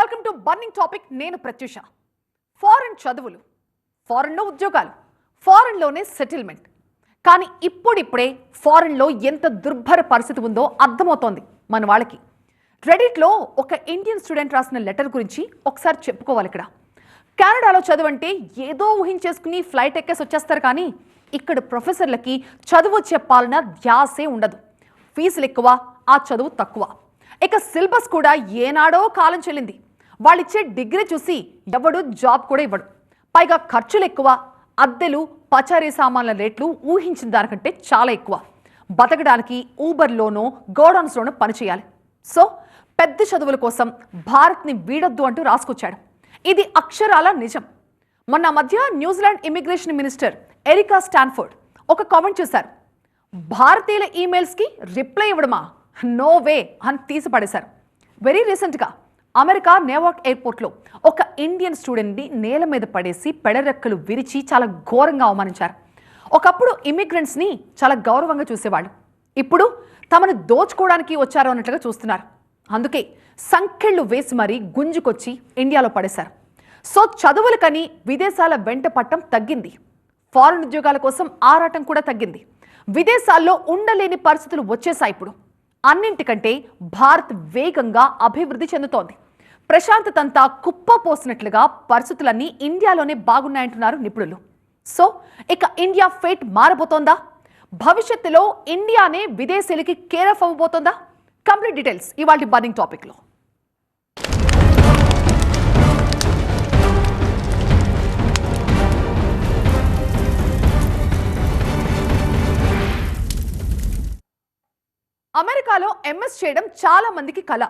Welcome to burning topic. నేను Pratyusha. Foreign చదువులు ఫారెన్లో ఉద్యోగాలు ఫారెన్లోనే సెటిల్మెంట్. కానీ ఇప్పుడిప్పుడే ఫారెన్లో ఎంత దుర్భర పరిస్థితి ఉందో అర్థమవుతోంది మన వాళ్ళకి. రెడిట్లో ఒక ఇండియన్ స్టూడెంట్ రాసిన లెటర్ గురించి ఒకసారి చెప్పుకోవాలి ఇక్కడ. కెనడాలో చదువంటే ఏదో ఊహించేసుకుని ఫ్లైట్ ఎక్కేసి వచ్చేస్తారు కానీ ఇక్కడ ప్రొఫెసర్లకి చదువు చెప్పాలన్న ధ్యాసే ఉండదు. ఫీజులు ఎక్కువ ఆ చదువు తక్కువ. ఇక సిలబస్ కూడా ఏనాడో కాలం చెల్లింది. వాళ్ళిచ్చే డిగ్రీ చూసి ఎవడు జాబ్ కూడా ఇవ్వడు. పైగా ఖర్చులు ఎక్కువ అద్దెలు పచారీ సామాన్ల రేట్లు ఊహించిన దానికంటే చాలా ఎక్కువ. బతకడానికి ఊబర్లోనో గోడౌన్స్లోనో పనిచేయాలి సో పెద్ద చదువుల కోసం భారత్ని వీడొద్దు అంటూ రాసుకొచ్చాడు. ఇది అక్షరాల నిజం. మొన్న మధ్య New Zealand immigration minister Erica Stanford ఒక కామెంట్ చేశారు. భారతీయుల ఈమెయిల్స్కి రిప్లై ఇవ్వడమా? నో వే అని తీసిపడేశారు. వెరీ రీసెంట్గా అమెరికా నేవాక్ ఎయిర్పోర్ట్లో ఒక ఇండియన్ స్టూడెంట్ని నేల మీద పడేసి పెడరెక్కలు విరిచి చాలా ఘోరంగా అవమానించారు. ఒకప్పుడు ఇమిగ్రెంట్స్ని చాలా గౌరవంగా చూసేవాళ్ళు. ఇప్పుడు తమను దోచుకోవడానికి వచ్చారు అన్నట్లుగా చూస్తున్నారు. అందుకే సంఖ్యళ్ళు వేసి మరీ గుంజుకొచ్చి ఇండియాలో పడేశారు. సో చదువులకని విదేశాల వెంట పట్టం తగ్గింది. ఫారెన్ ఉద్యోగాల కోసం ఆరాటం కూడా తగ్గింది. విదేశాల్లో ఉండలేని పరిస్థితులు వచ్చేసాయి ఇప్పుడు. అన్నింటికంటే భారత్ వేగంగా అభివృద్ధి చెందుతోంది. ప్రశాంతతంతా కుప్ప పోసినట్లుగా పరిస్థితులన్నీ ఇండియాలోనే బాగున్నాయంటున్నారు నిపుణులు. సో ఇక ఇండియా ఫేట్ మారబోతోందా? భవిష్యత్తులో ఇండియానే విదేశీయులకి కేర్ ఆఫ్ అవ్వబోతోందా? కంప్లీట్ డీటెయిల్స్ ఇవాళ బర్నింగ్ టాపిక్లో. అమెరికాలో ఎంఎస్ చేయడం చాలా మందికి కళ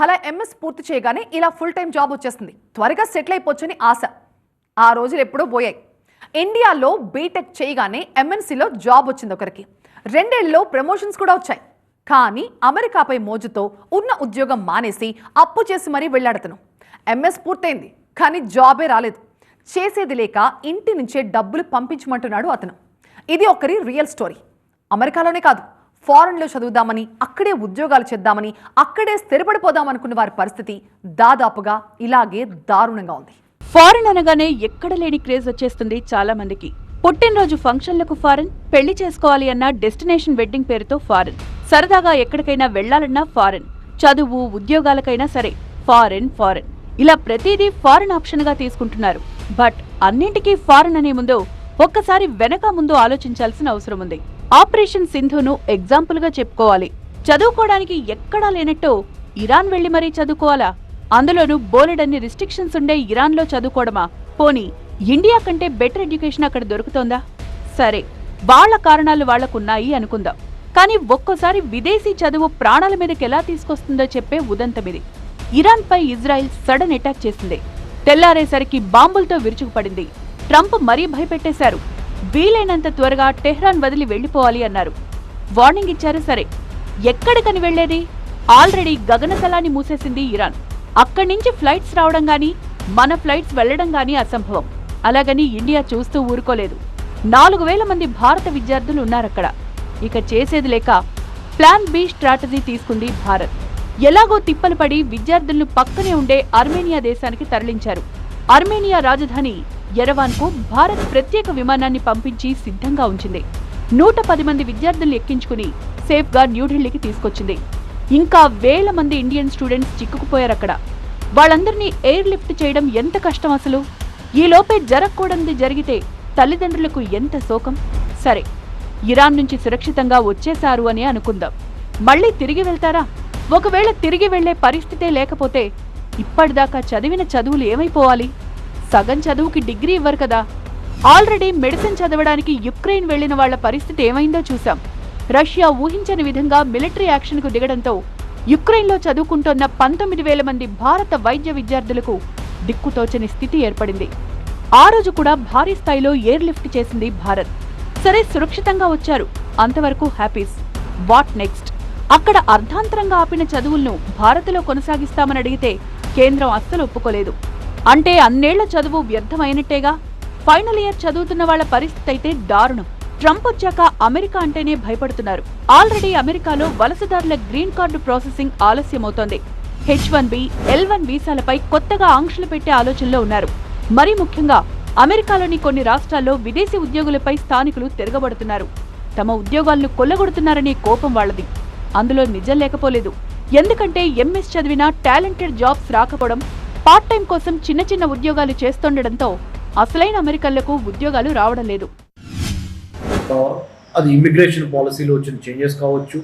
అలా ఎంఎస్ పూర్తి చేయగానే ఇలా ఫుల్ టైం జాబ్ వచ్చేస్తుంది. త్వరగా సెటిల్ అయిపోవచ్చని ఆశ. ఆ రోజులు ఎప్పుడో పోయాయి. ఇండియాలో బీటెక్ చేయగానే ఎంఎన్సీలో జాబ్ వచ్చింది ఒకరికి. రెండేళ్ళలో ప్రమోషన్స్ కూడా వచ్చాయి. కానీ అమెరికాపై మోజుతో ఉన్న ఉద్యోగం మానేసి అప్పు చేసి మరీ వెళ్ళాడతను ఎంఎస్ పూర్తయింది కానీ జాబే రాలేదు. చేసేది లేక ఇంటి నుంచే డబ్బులు పంపించమంటున్నాడు అతను. ఇది ఒకరి రియల్ స్టోరీ అమెరికాలోనే కాదు. ఫారెన్లో చదువుదామని అక్కడే ఉద్యోగాలు చేద్దామని అక్కడే స్థిరపడిపోదామనుకున్న వారి పరిస్థితి దాదాపుగా ఇలాగే దారుణంగా ఉంది. ఫారెన్ అనగానే ఎక్కడ లేని క్రేజ్ వచ్చేస్తుంది చాలా మందికి పుట్టినరోజు ఫంక్షన్లకు ఫారెన్ పెళ్ళి చేసుకోవాలి అన్న డెస్టినేషన్ వెడ్డింగ్ పేరుతో ఫారెన్. సరదాగా ఎక్కడికైనా వెళ్ళాలన్నా ఫారెన్. చదువు ఉద్యోగాలకైనా సరే ఫారెన్ ఫారెన్. ఇలా ప్రతిదీ ఫారెన్ ఆప్షన్గా తీసుకుంటున్నారు. బట్ అన్నింటికీ ఫారెన్ అనే ముందు ఒక్కసారి వెనక ముందు ఆలోచించాల్సిన అవసరం ఉంది. ఆపరేషన్ సింధును ఎగ్జాంపుల్గా చెప్పుకోవాలి. చదువుకోవడానికి ఎక్కడా లేనట్టు ఇరాన్ వెళ్ళి మరీ చదువుకోవాలా? అందులోనూ బోలెడన్ని రిస్ట్రిక్షన్స్ ఉండే ఇరాన్లో చదువుకోవడమా? పోనీ ఇండియా కంటే బెటర్ ఎడ్యుకేషన్ అక్కడ దొరుకుతోందా? సరే వాళ్ళ కారణాలు వాళ్ళకున్నాయి అనుకుందాం. కానీ ఒక్కోసారి విదేశీ చదువు ప్రాణాల మీదకి ఎలా తీసుకొస్తుందో చెప్పే ఉదంతమిది. ఇరాన్పై ఇజ్రాయెల్ సడన్ అటాక్ చేసింది. తెల్లారేసరికి బాంబులతో విరుచుకుపడింది. ట్రంప్ మరీ భయపెట్టేశారు. వీలైనంత త్వరగా టెహ్రాన్ వదిలి వెళ్ళిపోవాలి అన్నారు. వార్నింగ్ ఇచ్చారు సరే. ఎక్కడికని వెళ్ళేది ఆల్రెడీ గగనతలాన్ని మూసేసింది ఇరాన్. అక్కడి నుంచి ఫ్లైట్స్ రావడం గాని మన ఫ్లైట్స్ వెళ్ళడం గాని అసంభవం. అలాగని ఇండియా చూస్తూ ఊరుకోలేదు. నాలుగు వేల మంది భారత విద్యార్థులు ఉన్నారక్కడ. ఇక చేసేది లేక ప్లాన్ బి స్ట్రాటజీ తీసుకుంది భారత్. ఎలాగో తిప్పలు పడి విద్యార్థులను పక్కనే ఉండే అర్మేనియా దేశానికి తరలించారు. అర్మేనియా రాజధాని ఎరవాన్కు భారత్ ప్రత్యేక విమానాన్ని పంపించి సిద్ధంగా ఉంచింది. నూట పది మంది విద్యార్థులను ఎక్కించుకుని సేఫ్గా న్యూఢిల్లీకి తీసుకొచ్చింది. ఇంకా వేల మంది ఇండియన్ స్టూడెంట్స్ చిక్కుకుపోయారు అక్కడ. వాళ్ళందరినీ ఎయిర్ లిఫ్ట్ చేయడం ఎంత కష్టం అసలు? ఈలోపే జరగకూడనిది జరిగితే తల్లిదండ్రులకు ఎంత శోకం? సరే ఇరాన్ నుంచి సురక్షితంగా వచ్చేశారు అని అనుకుందాం. మళ్ళీ తిరిగి వెళ్తారా? ఒకవేళ తిరిగి వెళ్ళే పరిస్థితే లేకపోతే ఇప్పటిదాకా చదివిన చదువులు ఏమైపోవాలి? సగం చదువుకి డిగ్రీ ఇవ్వరు కదా. ఆల్రెడీ మెడిసిన్ చదవడానికి యుక్రెయిన్ వెళ్ళిన వాళ్ళ పరిస్థితి ఏమైందో చూశాం. రష్యా ఊహించని విధంగా మిలిటరీ యాక్షన్కు దిగడంతో యుక్రెయిన్లో చదువుకుంటోన్న పంతొమ్మిది వేల మంది భారత వైద్య విద్యార్థులకు దిక్కుతోచని స్థితి ఏర్పడింది. ఆ రోజు కూడా భారీ స్థాయిలో ఎయిర్ లిఫ్ట్ చేసింది భారత్. సరే సురక్షితంగా వచ్చారు. అంతవరకు హ్యాపీస్. What next? అక్కడ అర్ధాంతరంగా ఆపిన చదువులను భారత్లో కొనసాగిస్తామని అడిగితే కేంద్రం అస్సలు ఒప్పుకోలేదు. అంటే అన్నేళ్ళ చదువు వ్యర్థమైనట్టేగా? ఫైనల్ ఇయర్ చదువుతున్న వాళ్ళ పరిస్థితి అయితే దారుణం. ట్రంప్ వచ్చాక అమెరికా అంటేనే భయపడుతున్నారు. ఆల్రెడీ అమెరికాలో వలసదారుల green card processing ఆలస్యమవుతోంది. H one B L one వీసాలపై కొత్తగా ఆంక్షలు పెట్టే ఆలోచనలో ఉన్నారు. మరీ ముఖ్యంగా అమెరికాలోని కొన్ని రాష్ట్రాల్లో విదేశీ ఉద్యోగులపై స్థానికులు తిరగబడుతున్నారు. తమ ఉద్యోగాలను కొల్లగొడుతున్నారనే కోపం వాళ్ళది. అందులో నిజం లేకపోలేదు. ఎందుకంటే ఎంఎస్ చదివిన టాలెంటెడ్ జాబ్స్ రాకపోవడం పార్ట్ టైం కోసం చిన్న చిన్న ఉద్యోగాలు చేస్తుండడంతో అసలైన అమెరికన్లకు ఉద్యోగాలు రావడం లేదు. అది ఇమిగ్రేషన్ పాలసీలో వచ్చిన చేంజెస్ కావచ్చు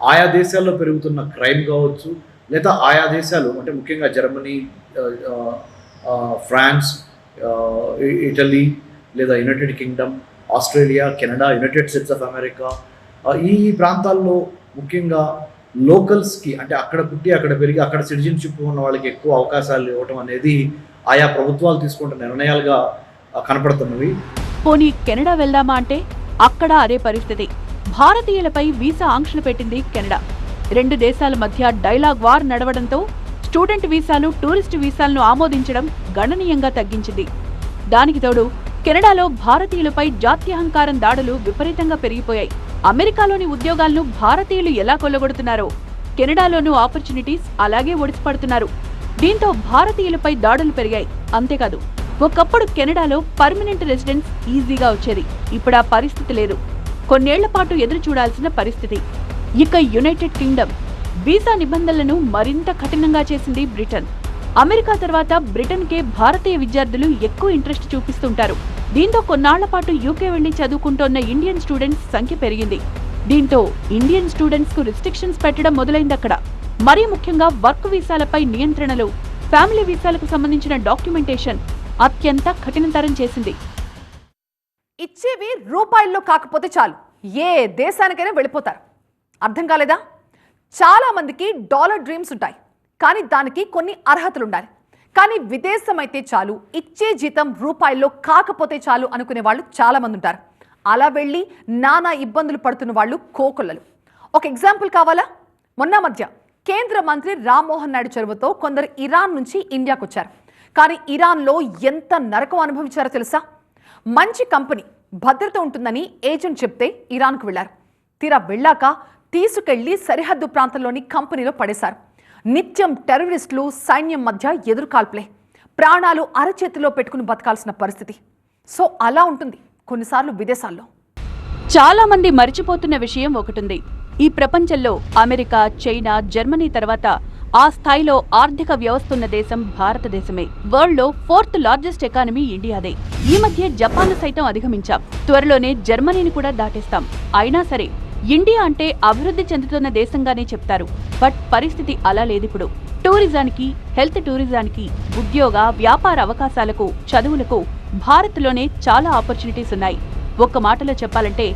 ఆయా దేశాల్లో పెరుగుతున్న క్రైమ్ కావచ్చు లేదా ఆయా దేశాలు అంటే ముఖ్యంగా జర్మనీ ఫ్రాన్స్ ఇటలీ లేదా United Kingdom Australia Canada United States of America ఈ ప్రాంతాల్లో ముఖ్యంగా లోకల్స్కి అంటే అక్కడ పుట్టి అక్కడ పెరిగి అక్కడ సిటిజన్షిప్ ఉన్న వాళ్ళకి ఎక్కువ అవకాశాలు ఇవ్వటం అనేది ఆయా ప్రభుత్వాలు తీసుకుంటున్న నిర్ణయాలుగా కనపడుతున్నవి. పోనీ కెనడా వెళ్దామా అంటే? అక్కడ అదే పరిస్థితి. భారతీయులపై వీసా ఆంక్షలు పెట్టింది కెనడా. రెండు దేశాల మధ్య డైలాగ్ వార్ నడవడంతో స్టూడెంట్ వీసాలు టూరిస్ట్ వీసాలను ఆమోదించడం గణనీయంగా తగ్గించింది. దానికి తోడు కెనడాలో భారతీయులపై జాత్యహంకారం దాడులు విపరీతంగా పెరిగిపోయాయి. అమెరికాలోని ఉద్యోగాలను భారతీయులు ఎలా కొల్లగొడుతున్నారో కెనడాలోనూ ఆపర్చునిటీస్ అలాగే ఒడిసిపడుతున్నారు. దీంతో భారతీయులపై దాడులు పెరిగాయి. అంతేకాదు ఒకప్పుడు కెనడాలో పర్మనెంట్ రెసిడెన్స్ ఈజీగా వచ్చేది. ఇప్పుడు ఆ పరిస్థితి లేదు. కొన్నేళ్ళ పాటు ఎదురు చూడాల్సిన పరిస్థితి. ఇక యునైటెడ్ కింగ్డమ్ వీసా నిబంధనలను మరింత కఠినంగా చేసింది బ్రిటన్. అమెరికా తర్వాత బ్రిటన్కే భారతీయ విద్యార్థులు ఎక్కువ ఇంట్రెస్ట్ చూపిస్తుంటారు. దీంతో కొన్నాళ్ళ పాటు యూకే వెళ్ళి చదువుకుంటోన్న ఇండియన్ స్టూడెంట్స్ సంఖ్య పెరిగింది. దీంతో ఇండియన్ స్టూడెంట్స్కు రిస్ట్రిక్షన్స్ పెట్టడం మొదలైంది అక్కడ మరీ ముఖ్యంగా వర్క్ వీసాలపై నియంత్రణలు ఫ్యామిలీ వీసాలకు సంబంధించిన డాక్యుమెంటేషన్ అత్యంత కఠినతరం చేసింది. ఇచ్చేవి రూపాయల్లో కాకపోతే చాలు. ఏ దేశానికైనా వెళ్ళిపోతారు. అర్థం కాలేదా? చాలా మందికి డాలర్ డ్రీమ్స్ ఉంటాయి. కానీ దానికి కొన్ని అర్హతలు ఉండాలి కానీ విదేశం అయితే చాలు ఇచ్చే జీతం రూపాయల్లో కాకపోతే చాలు అనుకునే వాళ్ళు చాలామంది ఉంటారు అలా వెళ్ళి నానా ఇబ్బందులు పడుతున్న వాళ్ళు కోకొల్లలు. ఒక ఎగ్జాంపుల్ కావాలా? మొన్న మధ్య కేంద్ర మంత్రి రామ్మోహన్ నాయుడు చొరవతో కొందరు ఇరాన్ నుంచి ఇండియాకు వచ్చారు కానీ ఇరాన్లో ఎంత నరకం అనుభవించారో తెలుసా? మంచి కంపెనీ భద్రత ఉంటుందని ఏజెంట్ చెప్తే ఇరాన్కు వెళ్ళారు తీరా వెళ్ళాక తీసుకెళ్ళి సరిహద్దు ప్రాంతంలోని కంపెనీలో పడేశారు. నిత్యం టెర్రరిస్టులు సైన్యం మధ్య ఎదురుకాల్పులే. ప్రాణాలు అరచేతిలో పెట్టుకుని బతకాల్సిన పరిస్థితి. సో అలా ఉంటుంది కొన్నిసార్లు విదేశాల్లో. చాలా మంది మరిచిపోతున్న విషయం ఒకటుంది. ఈ ప్రపంచంలో అమెరికా చైనా జర్మనీ తర్వాత ఆ స్థాయిలో ఆర్థిక వ్యవస్థ ఉన్న దేశం భారతదేశమే. వరల్డ్లో ఫోర్త్ లార్జెస్ట్ ఎకానమీ ఇండియాదే. ఈ మధ్య జపాన్ సైతం అధిగమించాం. త్వరలోనే జర్మనీని కూడా దాటేస్తాం. అయినా సరే ఇండియా అంటే అభివృద్ధి చెందుతున్న దేశంగానే చెప్తారు. బట్ పరిస్థితి అలా లేదిప్పుడు. టూరిజానికి హెల్త్ టూరిజానికి ఉద్యోగ వ్యాపార అవకాశాలకు చదువులకు భారత్లోనే చాలా ఆపర్చునిటీస్ ఉన్నాయి. ఒక్క మాటలో చెప్పాలంటే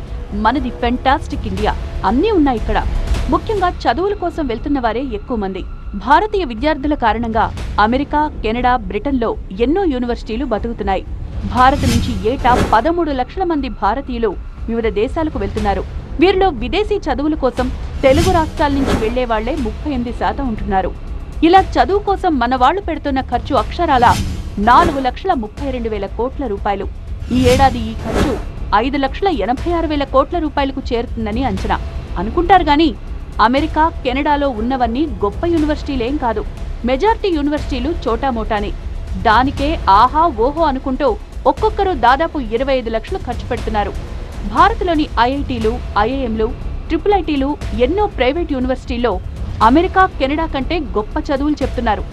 మనది ఫెంటాస్టిక్ ఇండియా అన్నీ ఉన్నాయి ఇక్కడ. ముఖ్యంగా చదువుల కోసం వెళ్తున్న వారే ఎక్కువ మంది. భారతీయ విద్యార్థుల కారణంగా అమెరికా కెనడా బ్రిటన్లో ఎన్నో యూనివర్సిటీలు బతుకుతున్నాయి. భారత్ నుంచి ఏటా పదమూడు లక్షల మంది భారతీయులు వివిధ దేశాలకు వెళ్తున్నారు. వీరిలో విదేశీ చదువుల కోసం తెలుగు రాష్ట్రాల నుంచి వెళ్ళే వాళ్ళే ముప్పై ఎనిమిది శాతం ఉంటున్నారు. ఇలా చదువు కోసం మన వాళ్ళు పెడుతున్న ఖర్చు అక్షరాల నాలుగు లక్షల ముప్పై రెండు వేల కోట్ల రూపాయలు. ఈ ఏడాది ఈ ఖర్చు ఐదు లక్షల ఎనభై ఆరు వేల కోట్ల రూపాయలకు చేరుతుందని అంచనా. అనుకుంటారు గాని అమెరికా కెనడాలో ఉన్నవన్నీ గొప్ప యూనివర్సిటీలేం కాదు. మెజార్టీ యూనివర్సిటీలు చోటామోటానే. దానికే ఆహా ఓహో అనుకుంటూ ఒక్కొక్కరు దాదాపు ఇరవై ఐదు లక్షలు ఖర్చు పెడుతున్నారు. భారత్లోని ఐఐటీలు ఐఐఎంలు ట్రిపుల్ ఐటీలు ఎన్నో ప్రైవేట్ యూనివర్సిటీల్లో అమెరికా కెనడా కంటే గొప్ప చదువులు చెప్తున్నారు.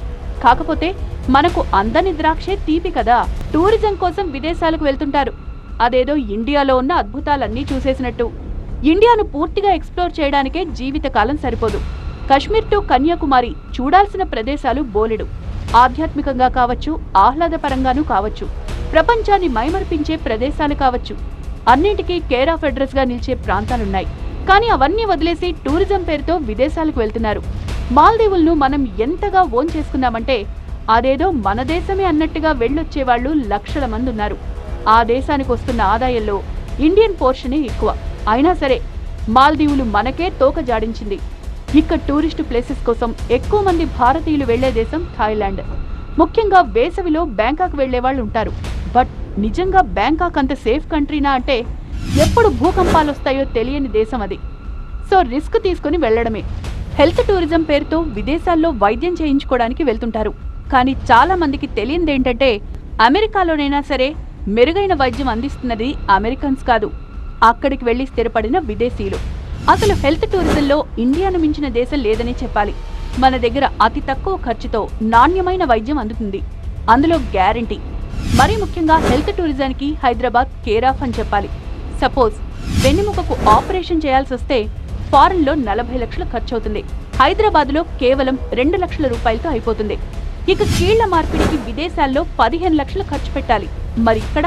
కాకపోతే మనకు అందని ద్రాక్షే తీపి కదా. టూరిజం కోసం విదేశాలకు వెళ్తుంటారు. అదేదో ఇండియాలో ఉన్న అద్భుతాలన్నీ చూసేసినట్టు. ఇండియాను పూర్తిగా ఎక్స్ప్లోర్ చేయడానికే జీవితకాలం సరిపోదు. కశ్మీర్ టు కన్యాకుమారి చూడాల్సిన ప్రదేశాలు బోలెడు. ఆధ్యాత్మికంగా కావచ్చు ఆహ్లాదపరంగానూ కావచ్చు. ప్రపంచాన్ని మైమర్పించే ప్రదేశాలు కావచ్చు. అన్నింటికీ కేర్ ఆఫ్ అడ్రస్గా నిలిచే ప్రాంతాలున్నాయి. కానీ అవన్నీ వదిలేసి టూరిజం పేరుతో విదేశాలకు వెళ్తున్నారు. మాల్దీవులను మనం ఎంతగా ఓన్ చేసుకున్నామంటే అదేదో మన దేశమే అన్నట్టుగా వెళ్ళొచ్చే వాళ్ళు లక్షల మంది ఉన్నారు. ఆ దేశానికి వస్తున్న ఆదాయంలో ఇండియన్ పోర్షనే ఎక్కువ. అయినా సరే మాల్దీవులు మనకే తోక జాడించింది. ఇక్కడ టూరిస్ట్ ప్లేసెస్ కోసం ఎక్కువ మంది భారతీయులు వెళ్ళే దేశం థాయిలాండ్. ముఖ్యంగా వేసవిలో బ్యాంకాక్ వెళ్ళే వాళ్ళు ఉంటారు. బట్ నిజంగా బ్యాంకాక్ అంత సేఫ్ కంట్రీనా అంటే ఎప్పుడు భూకంపాలు వస్తాయో తెలియని దేశం అది. సో రిస్క్ తీసుకుని వెళ్ళడమే హెల్త్ టూరిజం పేరుతో విదేశాల్లో వైద్యం చేయించుకోవడానికి వెళ్తుంటారు. కానీ చాలా మందికి తెలియంది ఏంటంటే అమెరికాలోనైనా సరే మెరుగైన వైద్యం అందిస్తున్నది అమెరికన్స్ కాదు. అక్కడికి వెళ్ళి స్థిరపడిన విదేశీయులు. అసలు హెల్త్ టూరిజంలో ఇండియాను మించిన దేశం లేదనే చెప్పాలి. మన దగ్గర అతి తక్కువ ఖర్చుతో నాణ్యమైన వైద్యం అందుతుంది. అందులో గ్యారంటీ మరీ ముఖ్యంగా హెల్త్ టూరిజానికి హైదరాబాద్ కేర్ ఆఫ్ అని చెప్పాలి. సపోజ్ వెన్నెముకకు ఆపరేషన్ చేయాల్సి వస్తే ఫారెన్లో నలభై లక్షలు ఖర్చు అవుతుంది హైదరాబాద్లో కేవలం రెండు లక్షల రూపాయలతో అయిపోతుంది. ఇక కీళ్ళ మార్పిడికి విదేశాల్లో పదిహేను లక్షలు ఖర్చు పెట్టాలి. మరి ఇక్కడ?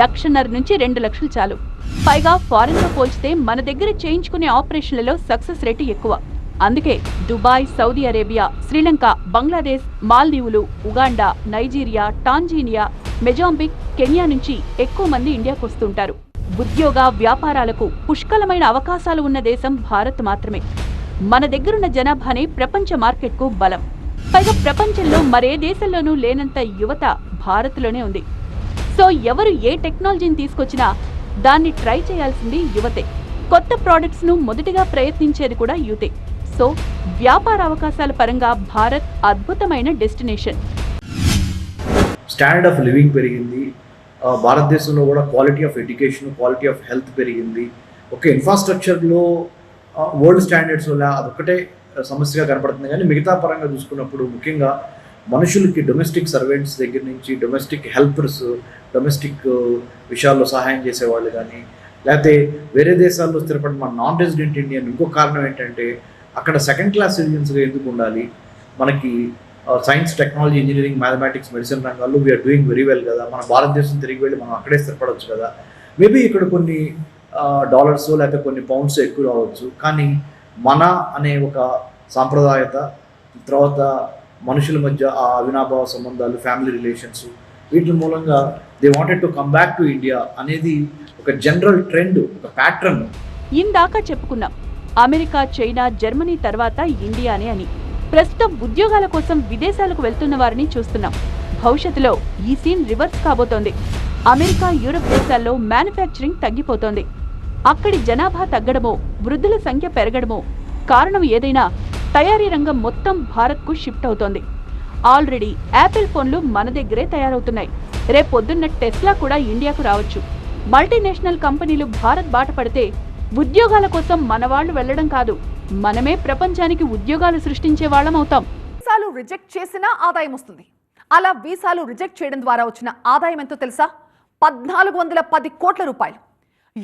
లక్షన్నర నుంచి రెండు లక్షలు చాలు. పైగా ఫారెన్తో పోల్చితే మన దగ్గర చేయించుకునే ఆపరేషన్లలో సక్సెస్ రేటు ఎక్కువ. అందుకే Dubai Saudi Arabia Sri Lanka Bangladesh మాల్దీవులు Uganda Nigeria Tanzania Mozambique Kenya నుంచి ఎక్కువ మంది ఇండియాకు వస్తుంటారు. ఉద్యోగ వ్యాపారాలకు పుష్కలమైన అవకాశాలు ఉన్న దేశం భారత్ మాత్రమే. మన దగ్గరున్న జనాభానే ప్రపంచ మార్కెట్కు బలం. పైగా ప్రపంచంలో మరే దేశంలోనూ లేనంత యువత భారత్లోనే ఉంది. సో ఎవరు ఏ టెక్నాలజీని తీసుకొచ్చినా దాన్ని ట్రై చేయాల్సింది యువతే. కొత్త ప్రోడక్ట్స్ను మొదటిగా ప్రయత్నించేది కూడా యువతే. సో వ్యాపార అవకాశాల పరంగా భారత్ అద్భుతమైన డెస్టినేషన్. స్టాండర్డ్ ఆఫ్ లివింగ్ పెరిగింది. భారతదేశంలో కూడా quality of education quality of health పెరిగింది. ఒక ఇన్ఫ్రాస్ట్రక్చర్లో వరల్డ్ స్టాండర్డ్స్ వల్ల అదొక్కటే సమస్యగా కనపడుతుంది. కానీ మిగతా పరంగా చూసుకున్నప్పుడు ముఖ్యంగా మనుషులకి డొమెస్టిక్ సర్వెంట్స్ దగ్గర నుంచి డొమెస్టిక్ హెల్పర్స్ డొమెస్టిక్ విషయాల్లో సహాయం చేసేవాళ్ళు కానీ లేకపోతే వేరే దేశాల్లో స్థిరపడిన మన నాన్ రెసిడెంట్ ఇండియన్ ఇంకో కారణం ఏంటంటే అక్కడ సెకండ్ క్లాస్ సిటిజన్స్గా ఎందుకు ఉండాలి? మనకి science technology engineering mathematics medicine రంగాల్లో వీఆర్ డూయింగ్ వెరీ వెల్ కదా. మన భారతదేశం తిరిగి వెళ్ళి మనం అక్కడే స్థిరపడవచ్చు కదా. మేబీ ఇక్కడ కొన్ని డాలర్స్ లేకపోతే కొన్ని పౌండ్స్ ఎక్కువ రావచ్చు. కానీ మన అనే ఒక సాంప్రదాయత తర్వాత మనుషుల మధ్య ఆ అవినాభావ సంబంధాలు ఫ్యామిలీ రిలేషన్స్ వీటి మూలంగా they wanted to come back to India అనేది ఒక జనరల్ ట్రెండ్ ఒక ప్యాటర్న్ ఇందాక చెప్పుకున్నాం. అమెరికా చైనా జర్మనీ తర్వాత ఇండియానే అని. ప్రస్తుతం ఉద్యోగాల కోసం విదేశాలకు వెళ్తున్న వారిని చూస్తున్నాం. భవిష్యత్తులో ఈ సీన్ రివర్స్ కాబోతోంది. అమెరికా యూరప్ దేశాల్లో మ్యానుఫ్యాక్చరింగ్ తగ్గిపోతోంది. అక్కడి జనాభా తగ్గడమో వృద్ధుల సంఖ్య పెరగడమో కారణం ఏదైనా తయారీ రంగం మొత్తం భారత్కు షిఫ్ట్ అవుతోంది. ఆల్రెడీ యాపిల్ ఫోన్లు మన దగ్గరే తయారవుతున్నాయి. రేపొద్దున్న టెస్లా కూడా ఇండియాకు రావచ్చు. మల్టీనేషనల్ కంపెనీలు భారత్ బాట పడితే ఉద్యోగాల కోసం మన వాళ్ళు వెళ్ళడం కాదు. మనమే ప్రపంచానికి ఉద్యోగాలు సృష్టించే వాళ్ళం అవుతాం. వీసాలు రిజెక్ట్ చేసినా ఆదాయం వస్తుంది. అలా వీసాలు రిజెక్ట్ చేయడం ద్వారా వచ్చిన ఆదాయం ఎంతో తెలుసా? పద్నాలుగు వందల పది కోట్ల రూపాయలు.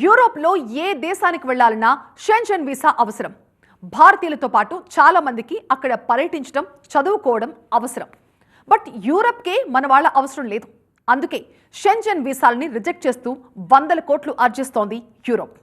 యూరోప్లో ఏ దేశానికి వెళ్ళాలన్నా షెన్షన్ వీసా అవసరం. భారతీయులతో పాటు చాలా మందికి అక్కడ పర్యటించడం చదువుకోవడం అవసరం. బట్ యూరప్కే మన వాళ్ళ అవసరం లేదు. అందుకే షెంజన్ వీసాలని రిజెక్ట్ చేస్తూ వందల కోట్లు ఆర్జిస్తోంది యూరోప్.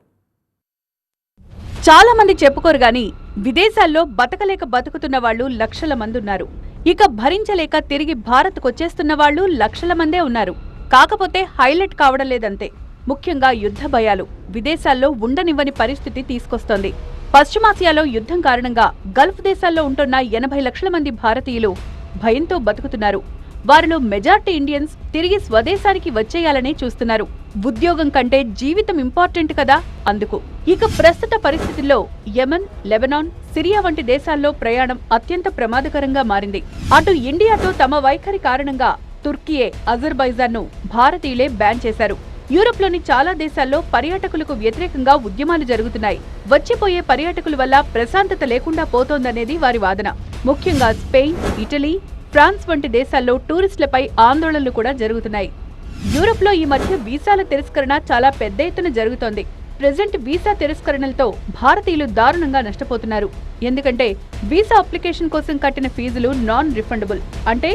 చాలా మంది చెప్పుకోరు గాని విదేశాల్లో బతకలేక బతుకుతున్న వాళ్ళు లక్షల మంది ఉన్నారు. ఇక భరించలేక తిరిగి భారత్కు వచ్చేస్తున్న వాళ్ళు లక్షల మందే ఉన్నారు. కాకపోతే హైలైట్ కావడం లేదంతే. ముఖ్యంగా యుద్ధ భయాలు విదేశాల్లో ఉండనివ్వని పరిస్థితి తీసుకొస్తోంది. పశ్చిమాసియాలో యుద్ధం కారణంగా గల్ఫ్ దేశాల్లో ఉంటున్న ఎనభై లక్షల మంది భారతీయులు భయంతో బతుకుతున్నారు. వారిలో మెజార్టీ ఇండియన్స్ తిరిగి స్వదేశానికి వచ్చేయాలనే చూస్తున్నారు. ఉద్యోగం కంటే జీవితం ఇంపార్టెంట్ కదా అందుకు. ఇక ప్రస్తుత పరిస్థితుల్లో యమన్ లెబనాన్ సిరియా వంటి దేశాల్లో ప్రయాణం అత్యంత ప్రమాదకరంగా మారింది. అటు ఇండియాతో తమ వైఖరి కారణంగా తుర్కియే అజర్బైజాన్ను భారతీయులే బ్యాన్ చేశారు. యూరప్లోని చాలా దేశాల్లో పర్యాటకులకు వ్యతిరేకంగా ఉద్యమాలు జరుగుతున్నాయి. వచ్చిపోయే పర్యాటకుల వల్ల ప్రశాంతత లేకుండా పోతోందనేది వారి వాదన. ముఖ్యంగా స్పెయిన్ ఇటలీ ఫ్రాన్స్ వంటి దేశాల్లో టూరిస్టులపై ఆందోళనలు కూడా జరుగుతున్నాయి. యూరోప్లో ఈ మధ్య వీసాల తిరస్కరణ చాలా పెద్ద ఎత్తున జరుగుతోంది. ప్రెజెంట్ వీసా తిరస్కరణలతో భారతీయులు దారుణంగా నష్టపోతున్నారు. ఎందుకంటే వీసా అప్లికేషన్ కోసం కట్టిన ఫీజులు నాన్ రిఫండబుల్ అంటే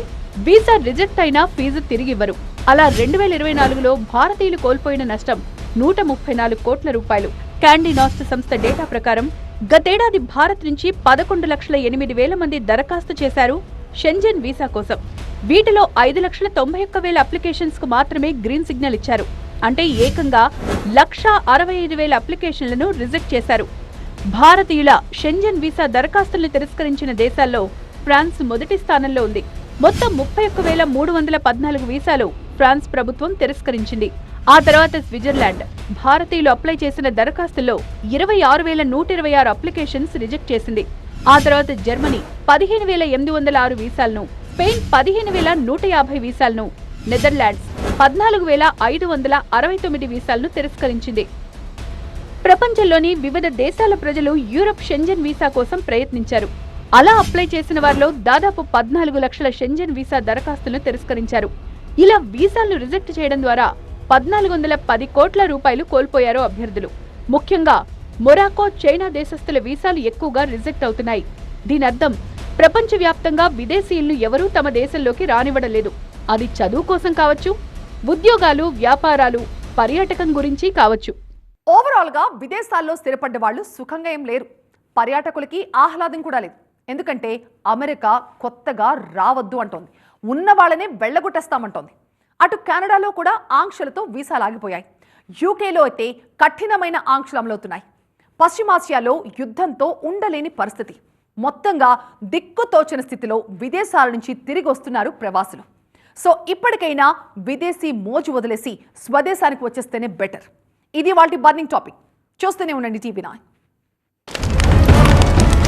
వీసా రిజెక్ట్ అయినా ఫీజు తిరిగి ఇవ్వరు. అలా రెండు వేల ఇరవై నాలుగులో భారతీయులు కోల్పోయిన నష్టం నూట ముప్పై నాలుగు కోట్ల రూపాయలు. క్యాండీ నాస్ట్ సంస్థ డేటా ప్రకారం గతేడాది భారత్ నుంచి పదకొండు లక్షల ఎనిమిది వేల మంది దరఖాస్తు చేశారు. షెంజన్ వీసా కోసం. వీటిలో ఐదు లక్షల తొంభై ఒక్క వేల అప్లికేషన్స్కు మాత్రమే గ్రీన్ సిగ్నల్ ఇచ్చారు. అంటే ఏకంగా లక్ష అరవై ఐదు వేల అప్లికేషన్లను రిజెక్ట్ చేశారు. భారతీయుల షెంజన్ వీసా దరఖాస్తులను తిరస్కరించిన దేశాల్లో ఫ్రాన్స్ మొదటి స్థానంలో ఉంది. మొత్తం ముప్పై ఒక్క వేల మూడు వందల పద్నాలుగు వీసాలు ఫ్రాన్స్ ప్రభుత్వం తిరస్కరించింది. ఆ తర్వాత స్విట్జర్లాండ్ భారతీయులు అప్లై చేసిన దరఖాస్తుల్లో ఇరవై ఆరు వేల నూట ఇరవై ఆరు అప్లికేషన్స్ రిజెక్ట్ చేసింది. ఆ తర్వాత జర్మనీ పదిహేను వేల ఎనిమిది వందల ఆరు వీసాలను స్పెయిన్ పదిహేను వేల నూట యాభై వీసాలను నెదర్లాండ్స్ పద్నాలుగు వేల ఐదు వందల అరవై తొమ్మిది వీసాలను తిరస్కరించింది. ప్రపంచంలోని వివిధ దేశాల ప్రజలు యూరప్ షెంజన్ వీసా కోసం ప్రయత్నించారు. అలా అప్లై చేసిన వారిలో దాదాపు పద్నాలుగు లక్షల షెంజన్ వీసా దరఖాస్తులను తిరస్కరించారు. ఇలా వీసాలను రిజెక్ట్ చేయడం ద్వారా పద్నాలుగు వందల పది కోట్ల రూపాయలు కోల్పోయారు అభ్యర్థులు. ముఖ్యంగా మొరాకో చైనా దేశస్థుల వీసాలు ఎక్కువగా రిజెక్ట్ అవుతున్నాయి. దీని అర్థం ప్రపంచవ్యాప్తంగా విదేశీయులను ఎవరూ తమ దేశంలోకి రానివ్వడం లేదు అది చదువు కోసం కావచ్చు ఉద్యోగాలు వ్యాపారాలు పర్యాటకం గురించి కావచ్చు. ఓవరాల్గా విదేశాల్లో స్థిరపడ్డ వాళ్ళు సుఖంగా ఏం లేరు. పర్యాటకులకి ఆహ్లాదం కూడా లేదు. ఎందుకంటే అమెరికా కొత్తగా రావద్దు అంటోంది. ఉన్న వాళ్ళనే వెళ్ళగొట్టేస్తామంటోంది. అటు కెనడాలో కూడా ఆంక్షలతో వీసాలు ఆగిపోయాయి. యూకేలో అయితే కఠినమైన ఆంక్షలు అమలవుతున్నాయి. పశ్చిమాసియాలో యుద్ధంతో ఉండలేని పరిస్థితి. మొత్తంగా దిక్కుతోచని స్థితిలో విదేశాల నుంచి తిరిగి వస్తున్నారు ప్రవాసులు. సో ఇప్పటికైనా విదేశీ మోజు వదిలేసి స్వదేశానికి వచ్చేస్తేనే బెటర్. ఇది వాటి బర్నింగ్ టాపిక్. చూస్తూనే ఉండండి టీవీ నాయ్